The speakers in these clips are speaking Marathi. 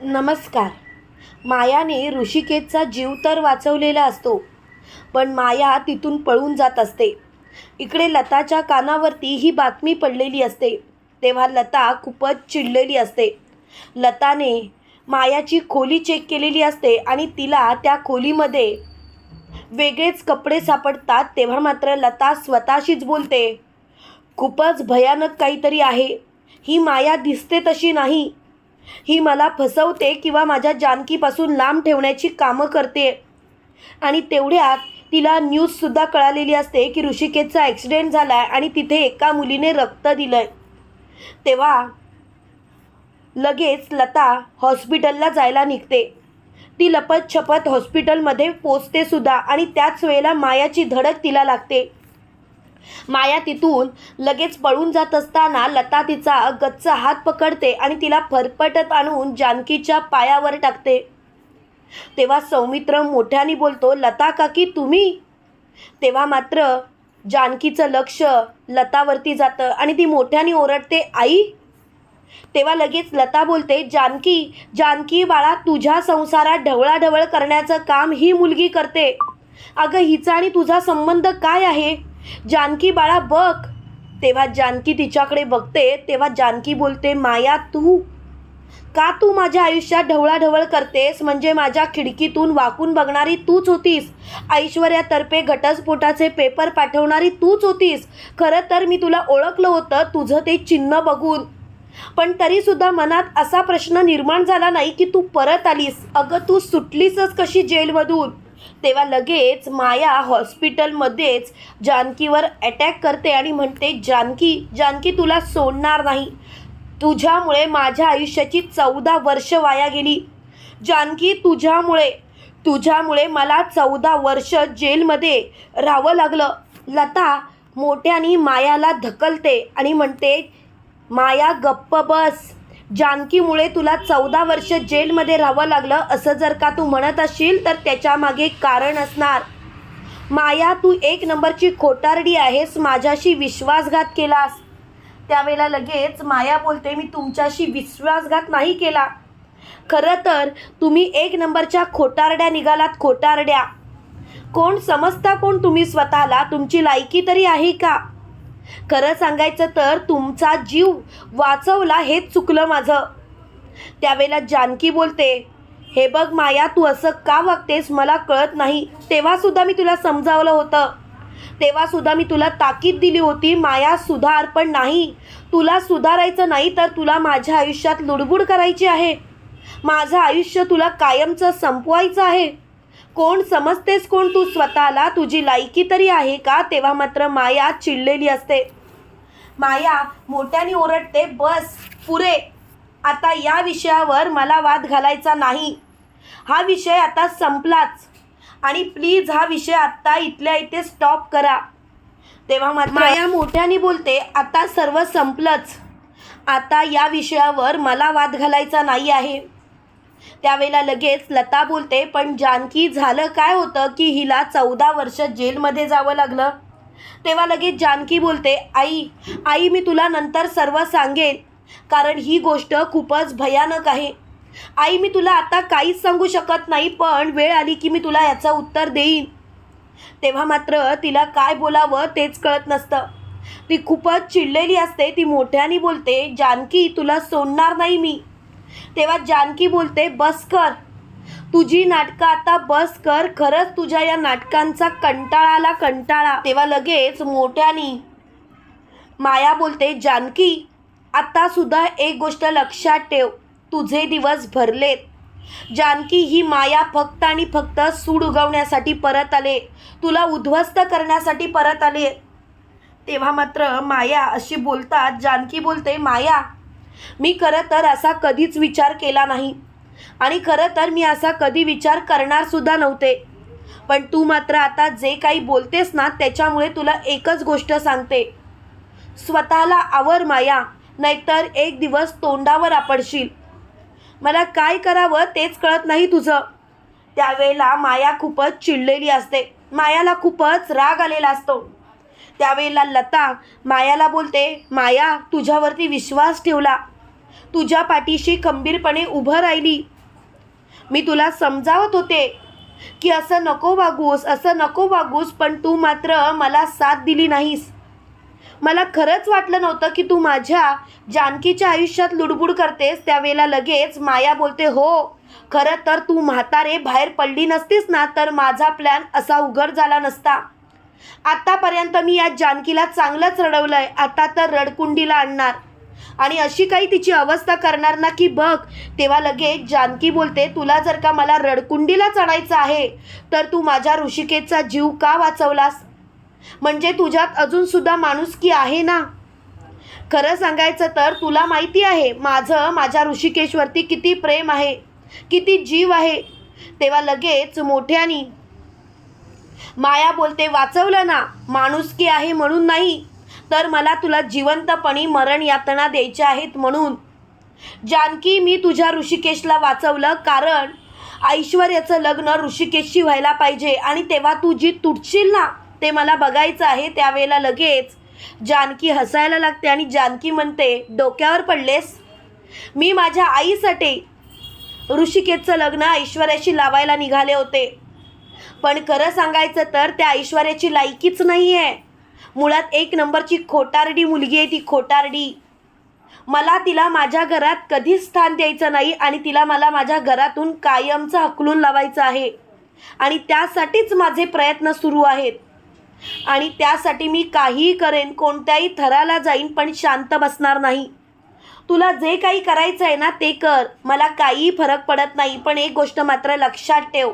नमस्कार. मायाने ऋषिकेशचा जीव तर वाचवलेला असतो पण माया तिथून पळून जात असते. इकडे लताच्या कानावरती ही बातमी पडलेली असते. तेव्हा लता खूपच चिडलेली असते. लताने मायाची खोली चेक केलेली असते आणि तिला त्या खोलीमध्ये वेगळेच कपडे सापडतात तेव्हा मात्र लता स्वतःशीच बोलते खूपच भयानक काहीतरी आहे. ही माया दिसते तशी नाही. ही मला फसवते किंवा माझ्या जानकीपासून लांब ठेवण्याची कामं करते. आणि तेवढ्यात तिला न्यूजसुद्धा कळालेली असते की ऋषिकेशचा ॲक्सिडेंट झाला आहे आणि तिथे एका मुलीने रक्त दिलं आहे तेव्हा लगेच लता हॉस्पिटलला जायला निघते. ती लपत छपत हॉस्पिटलमध्ये पोचते सुद्धा आणि त्याच वेळेला मायाची धडक तिला लागते. माया तिथून लगेच पळून जात असताना लता तिचा गच्च हात पकडते आणि तिला फरफटत आणून जानकीच्या पायावर टाकते. तेव्हा सौमित्र मोठ्याने बोलतो लता काकी तुम्ही? तेव्हा मात्र जानकीचं लक्ष लतावरती जातं आणि ती मोठ्याने ओरडते आई? तेव्हा लगेच लता बोलते जानकी जानकी बाळा तुझ्या संसारात ढवळाढवळ करण्याचं काम ही मुलगी करते. अगं हिचा आणि तुझा संबंध काय आहे? जानकी बाळा बघ. तेव्हा जानकी तिच्याकडे बघते तेव्हा जानकी बोलते माया तू? का तू माझ्या आयुष्यात ढवळाढवळ करतेस? म्हणजे माझ्या खिडकीतून वाकून बघणारी तूच होतीस. ऐश्वर्यातर्फे घटस्फोटाचे पेपर पाठवणारी तूच होतीस. खरं तर मी तुला ओळखलं होतं तुझं ते चिन्ह बघून. पण तरीसुद्धा मनात असा प्रश्न निर्माण झाला नाही की तू परत आलीस. अगं तू सुटलीसच कशी जेलमधून? तेव्हा लगेच माया हॉस्पिटलमध्येच जानकीवर अटॅक करते आणि म्हणते जानकी जानकी तुला सोडणार नाही. तुझ्यामुळे माझ्या आयुष्याची चौदा वर्ष वाया गेली. जानकी तुझ्यामुळे तुझ्यामुळे मला चौदा वर्ष जेलमध्ये राहावं लागलं. लता मोठ्यानी मायाला धकलते आणि म्हणते माया गप्प बस. जानकीमुळे तुला चौदा वर्ष जेलमध्ये राहावं लागलं असं जर का तू म्हणत असशील तर त्याच्यामागे कारण असणार. माया तू एक नंबरची खोटारडी आहेस माझ्याशी विश्वासघात केलास. त्यावेळेला लगेच माया बोलते मी तुमच्याशी विश्वासघात नाही केला. खरं तर तुम्ही एक नंबरच्या खोटारड्या निघालात खोटारड्या. कोण समजता कोण तुम्ही स्वतःला? तुमची लायकी तरी आहे का? खरं सांगायचं तर तुमचा जीव वाचवला हेच चुकलं माझं. त्यावेळेला जानकी बोलते हे बघ माया तू असं का वागतेस मला कळत नाही. तेव्हासुद्धा मी तुला समजावलं होतं. तेव्हासुद्धा मी तुला ताकीद दिली होती माया सुधार पण नाही. तुला सुधारायचं नाही तर तुला माझ्या आयुष्यात लुडबुड करायची आहे. माझं आयुष्य तुला कायमचं संपवायचं आहे. कोण समजतेस कोण तू स्वतःला? तुझी लायकी तरी आहे का? तेव्हा मात्र माया चिडलेली असते. माया मोठ्याने ओरडते बस पुरे. आता या विषयावर मला वाद घालायचा नाही. हा विषय आता संपलाच. आणि प्लीज हा विषय आत्ता इथल्या इथे स्टॉप करा. तेव्हा माया मोठ्याने बोलते आता सर्व संपलंच. आता या विषयावर मला वाद घालायचा नाही आहे. त्यावेळेला लगेच लता बोलते पण जानकी झालं काय होतं की हिला चौदा वर्ष जेलमध्ये जावं लागलं? तेव्हा लगेच जानकी बोलते आई आई मी तुला नंतर सर्व सांगेन कारण ही गोष्ट खूपच भयानक आहे. आई मी तुला आता काहीच सांगू शकत नाही पण वेळ आली की मी तुला याचं उत्तर देईन. तेव्हा मात्र तिला काय बोलावं तेच कळत नसतं. ती खूपच चिडलेली असते ती मोठ्याने बोलते जानकी तुला सोडणार नाही मी. तेव्हा जानकी बोलते बस कर. तुझी नाटकं आता बस कर. खरंच तुझ्या या नाटकांचा कंटाळा आला कंटाळा. तेव्हा लगेच मोठ्यानी माया बोलते जानकी आता सुद्धा एक गोष्ट लक्षात ठेव. तुझे दिवस भरलेत. जानकी ही माया फक्त आणि फक्त सूड उगवण्यासाठी परत आले. तुला उद्ध्वस्त करण्यासाठी परत आले. तेव्हा मात्र माया अशी बोलतात जानकी बोलते माया मी खरं तर असा कधीच विचार केला नाही. आणि खरं तर मी असा कधी विचार करणार सुद्धा नव्हते. पण तू मात्र आता जे काही बोलतेस ना त्याच्यामुळे तुला एकच गोष्ट सांगते. स्वतःला आवर माया नाहीतर एक दिवस तोंडावर आपडशील. मला काय करावं तेच कळत नाही तुझं. त्यावेळेला माया खूपच चिडलेली असते. मायाला खूपच राग आलेला असतो. त्यावेळेला लता मायाला बोलते माया तुझ्यावरती विश्वास ठेवला. तुझ्या पाठीशी खंबीरपणे उभं राहिली. मी तुला समजावत होते की असं नको वागूस असं नको वागूस पण तू मात्र मला साथ दिली नाहीस. मला खरंच वाटलं नव्हतं की तू माझ्या जानकीच्या आयुष्यात लुडबुड करतेस. त्यावेळेला लगेच माया बोलते हो खरं तर तू म्हातारे बाहेर पडली नसतीस ना तर माझा प्लॅन असा उघड झाला नसता. आत्तापर्यंत मी या जानकीला चांगलंच आहे आता तर रडकुंडीला आणणार. आणि अशी काही तिची अवस्था करणार ना की बघ तेव्हा लगेच जानकी बोलते तुला जर का मला रडकुंडीला चढायचं आहे तर तू माझ्या ऋषिकेचा जीव का वाचवलास? म्हणजे तुझ्यात अजून सुद्धा माणुसकी आहे ना? खरं सांगायचं तर तुला माहिती आहे माझं माझ्या ऋषिकेशवरती किती प्रेम आहे किती जीव आहे. तेव्हा लगेच मोठ्यानी माया बोलते वाचवलं ना माणुसकी आहे म्हणून नाही. तर मला तुला जिवंतपणी मरण यातना द्यायच्या आहेत म्हणून. जानकी मी तुझ्या ऋषिकेशला वाचवलं कारण ऐश्वर्याचं लग्न ऋषिकेशशी व्हायला पाहिजे आणि तेव्हा तू जी तुटशील ना ते मला बघायचं आहे त्यावेळेला लगेच. जानकी हसायला लागते आणि जानकी म्हणते डोक्यावर पडलेस? मी माझ्या आईसाठी ऋषिकेशचं लग्न ऐश्वर्याशी लावायला निघाले होते. पण खरं सांगायचं तर त्या ऐश्वर्याची लायकीच नाही आहे मुळात एक नंबरची खोटारडी मुलगी आहे ती खोटारडी. मला तिला माझ्या घरात कधीच स्थान द्यायचं नाही आणि तिला मला माझ्या घरातून कायमचं हकलून लावायचं आहे. आणि त्यासाठीच माझे प्रयत्न सुरू आहेत. आणि त्यासाठी मी काहीही करेन कोणत्याही थराला जाईन पण शांत बसणार नाही. तुला जे काही करायचं आहे ना ते कर. मला काहीही फरक पडत नाही पण एक गोष्ट मात्र लक्षात ठेव.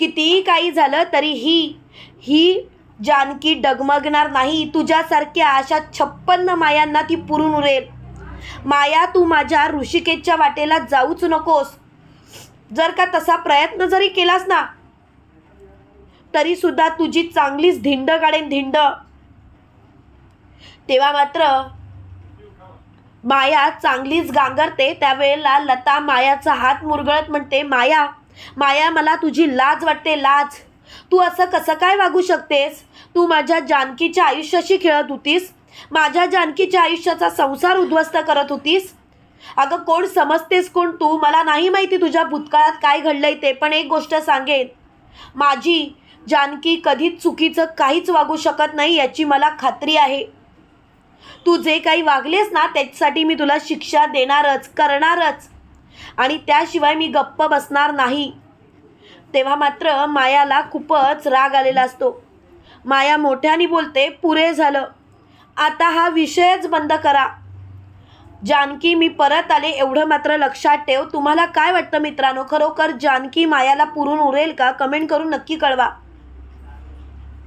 कितीही काही झालं तरी ही ही जानकी डगमगणार नाही. तुझ्यासारख्या अशा छप्पन्न मायांना ती पुरून उरेल. माया तू माझ्या ऋषिकेशच्या वाटेला जाऊच नकोस. जर का तसा प्रयत्न जरी केलास ना तरी सुद्धा तुझी चांगलीच धिंड काढेन धिंड. तेव्हा मात्र माया चांगलीच गांगरते. त्यावेळेला लता मायाचा हात मुरगळत म्हणते माया माया मला तुझी लाज वाटते लाज. तू असं कसं काय वागू शकतेस? तू माझ्या जानकीच्या आयुष्याशी खेळत होतीस? माझ्या जानकीच्या आयुष्याचा संसार उद्ध्वस्त करत होतीस? अगं कोण समजतेस कोण तू? मला नाही माहिती तुझ्या भूतकाळात काय घडलंय ते पण एक गोष्ट सांगेन. माझी जानकी कधीच चुकीचं काहीच वागू शकत नाही याची मला खात्री आहे. तू जे काही वागलेस ना त्याच्यासाठी मी तुला शिक्षा देणारच करणारच. आणि त्याशिवाय मी गप्प बसणार नाही. तेव्हा मात्र मायाला खूपच राग आलेला असतो. माया मोठ्याने बोलते पुरे झालं. आता हा विषयच बंद करा. जानकी मी परत आले एवढं मात्र लक्षात ठेव. तुम्हाला काय वाटतं मित्रांनो? खरोखर जानकी मायाला पुरून उरेल का? कमेंट करून नक्की कळवा.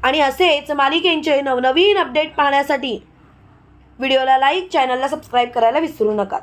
आणि असेच मालिकेंचे नवनवीन अपडेट पाहण्यासाठी व्हिडिओला लाईक चॅनलला सबस्क्राईब करायला विसरू नका.